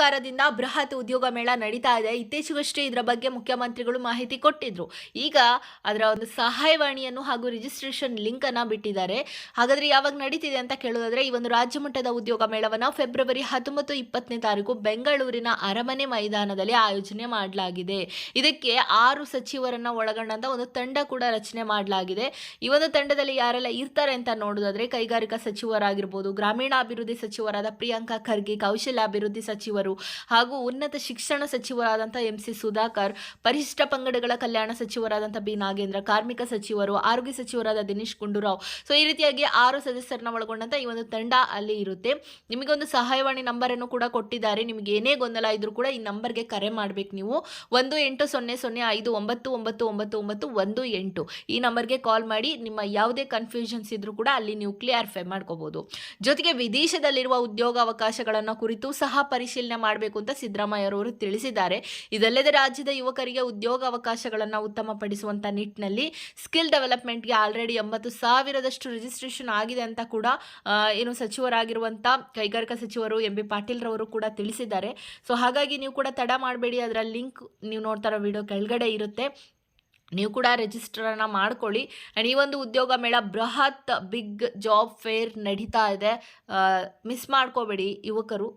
ಸರ್ಕಾರದಿಂದ ಬೃಹತ್ ಉದ್ಯೋಗ ಮೇಳ ನಡೀತಾ ಇದೆ. ಇತ್ತೀಚೆಗಷ್ಟೇ ಇದರ ಬಗ್ಗೆ ಮುಖ್ಯಮಂತ್ರಿಗಳು ಮಾಹಿತಿ ಕೊಟ್ಟಿದ್ರು. ಈಗ ಅದರ ಒಂದು ಸಹಾಯವಾಣಿಯನ್ನು ಹಾಗೂ ರಿಜಿಸ್ಟ್ರೇಷನ್ ಲಿಂಕ್ ಅನ್ನ ಬಿಟ್ಟಿದ್ದಾರೆ. ಹಾಗಾದ್ರೆ ಯಾವಾಗ ನಡೀತಿದೆ ಅಂತ ಕೇಳೋದಾದ್ರೆ, ಈ ಒಂದು ರಾಜ್ಯ ಮಟ್ಟದ ಉದ್ಯೋಗ ಮೇಳವನ್ನ ಫೆಬ್ರವರಿ ಹತ್ತೊಂಬತ್ತು ಇಪ್ಪತ್ತನೇ ತಾರೀಕು ಬೆಂಗಳೂರಿನ ಅರಮನೆ ಮೈದಾನದಲ್ಲಿ ಆಯೋಜನೆ ಮಾಡಲಾಗಿದೆ. ಇದಕ್ಕೆ ಆರು ಸಚಿವರನ್ನ ಒಳಗೊಂಡಂತ ಒಂದು ತಂಡ ಕೂಡ ರಚನೆ ಮಾಡಲಾಗಿದೆ. ಈ ಒಂದು ತಂಡದಲ್ಲಿ ಯಾರೆಲ್ಲ ಇರ್ತಾರೆ ಅಂತ ನೋಡೋದಾದ್ರೆ, ಕೈಗಾರಿಕಾ ಸಚಿವರಾಗಿರ್ಬೋದು, ಗ್ರಾಮೀಣಾಭಿವೃದ್ಧಿ ಸಚಿವರಾದ ಪ್ರಿಯಾಂಕಾ ಖರ್ಗೆ, ಕೌಶಲ್ಯಾಭಿವೃದ್ಧಿ ಸಚಿವರು ಹಾಗೂ ಉನ್ನತ ಶಿಕ್ಷಣ ಸಚಿವರಾದಂಥ ಎಂ ಸಿ ಸುಧಾಕರ್, ಪರಿಶಿಷ್ಟ ಪಂಗಡಗಳ ಕಲ್ಯಾಣ ಸಚಿವರಾದಂಥ ಬಿ ನಾಗೇಂದ್ರ, ಕಾರ್ಮಿಕ ಸಚಿವರು, ಆರೋಗ್ಯ ಸಚಿವರಾದ ದಿನೇಶ್ ಗುಂಡೂರಾವ್. ಸೊ ಈ ರೀತಿಯಾಗಿ ಆರು ಸದಸ್ಯರನ್ನ ಒಳಗೊಂಡಂತ ಈ ಒಂದು ತಂಡ ಅಲ್ಲಿ ಇರುತ್ತೆ. ನಿಮಗೊಂದು ಸಹಾಯವಾಣಿ ನಂಬರನ್ನು ಕೂಡ ಕೊಟ್ಟಿದ್ದಾರೆ. ನಿಮಗೆ ಏನೇ ಗೊಂದಲ ಇದ್ರೂ ಕೂಡ ಈ ನಂಬರ್ಗೆ ಕರೆ ಮಾಡಬೇಕು ನೀವು. ಒಂದು ಎಂಟು ಸೊನ್ನೆ ಸೊನ್ನೆ ಐದು ಒಂಬತ್ತು ಒಂಬತ್ತು ಒಂಬತ್ತು ಒಂಬತ್ತು ಒಂದು ಎಂಟು. ಈ ನಂಬರ್ಗೆ ಕಾಲ್ ಮಾಡಿ ನಿಮ್ಮ ಯಾವುದೇ ಕನ್ಫ್ಯೂಷನ್ಸ್ ಇದ್ರೂ ಕೂಡ ಅಲ್ಲಿ ನೀವು ಕ್ಲಿಯರ್ಫೈ ಮಾಡ್ಕೋಬಹುದು ಜೊತೆಗೆ ವಿದೇಶದಲ್ಲಿರುವ ಉದ್ಯೋಗಾವಕಾಶಗಳನ್ನು ಕುರಿತು ಸಹ ಪರಿಶೀಲನೆ ಮಾಡಬೇಕು ಅಂತ ಸಿದ್ದರಾಮಯ್ಯರವರು ತಿಳಿಸಿದ್ದಾರೆ. ಇದಲ್ಲದೆ ರಾಜ್ಯದ ಯುವಕರಿಗೆ ಉದ್ಯೋಗ ಅವಕಾಶಗಳನ್ನು ಉತ್ತಮಪಡಿಸುವಂತ ನಿಟ್ಟಿನಲ್ಲಿ ಸ್ಕಿಲ್ ಡೆವಲಪ್ಮೆಂಟ್ಗೆ ಆಲ್ರೆಡಿ ಎಂಬತ್ತು ಸಾವಿರದಷ್ಟು ರಿಜಿಸ್ಟ್ರೇಷನ್ ಆಗಿದೆ ಅಂತ ಕೂಡ ಏನು ಸಚಿವರಾಗಿರುವಂಥ ಕೈಗಾರಿಕಾ ಸಚಿವರು ಎಂ ಬಿ ಪಾಟೀಲ್ ರವರು ಕೂಡ ತಿಳಿಸಿದ್ದಾರೆ. ಸೊ ಹಾಗಾಗಿ ನೀವು ಕೂಡ ತಡ ಮಾಡಬೇಡಿ. ಅದರ ಲಿಂಕ್ ನೀವು ನೋಡ್ತಾರೋ ವಿಡಿಯೋ ಕೆಳಗಡೆ ಇರುತ್ತೆ. ನೀವು ಕೂಡ ರಿಜಿಸ್ಟರನ್ನು ಮಾಡ್ಕೊಳ್ಳಿ. ಆ್ಯಂಡ್ ಈ ಒಂದು ಉದ್ಯೋಗ ಮೇಳ ಬೃಹತ್ ಬಿಗ್ ಜಾಬ್ ಫೇರ್ ನಡೀತಾ ಇದೆ. ಮಿಸ್ ಮಾಡ್ಕೋಬೇಡಿ ಯುವಕರು.